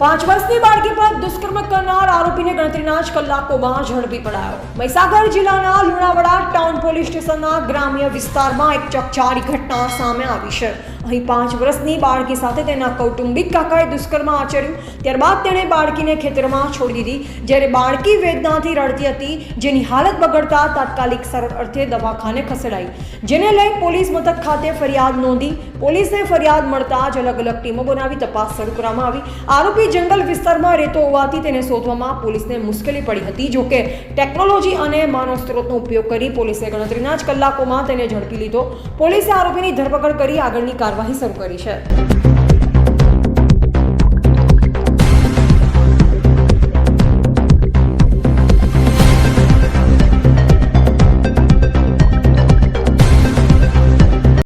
પાંચ વર્ષની બાળકી પર દુષ્કર્મ કરનાર આરોપીને ગણતરીના જ કલાકોમાં ઝડપી પડાયો. મહીસાગર જિલ્લાના લુણાવાડા ટાઉન પોલીસ સ્ટેશનના ગ્રામ્ય વિસ્તારમાં એક ચકચારી ઘટના સામે આવી છે. અહીં પાંચ વર્ષની બાળકી સાથે તેના કૌટુંબિક કાકાએ દુષ્કર્મ આચર્યું. ત્યારબાદ તેણે બાળકીને ખેતરમાં છોડી દીધી. જ્યારે બાળકી વેદનાથી રડતી હતી, જેની હાલત બગડતા તાત્કાલિક સરળ અર્થે દવાખાને ખસેડાઈ. જેને લઈ પોલીસ મથક ખાતે ફરિયાદ નોંધી પોલીસને ફરિયાદ મળતા જ અલગ અલગ ટીમો બનાવી તપાસ શરૂ કરવામાં આવી. આરોપી જંગલ વિસ્તારમાં રહેતો હોવાથી તેને શોધવામાં પોલીસને મુશ્કેલી પડી હતી. જોકે ટેકનોલોજી અને માનવ સ્ત્રોતનો ઉપયોગ કરી પોલીસે ગણતરીના જ કલાકોમાં તેને ઝડપી લીધો. પોલીસે આરોપીની ધરપકડ કરી આગળની કાર્યવાહી શરૂ કરી છે.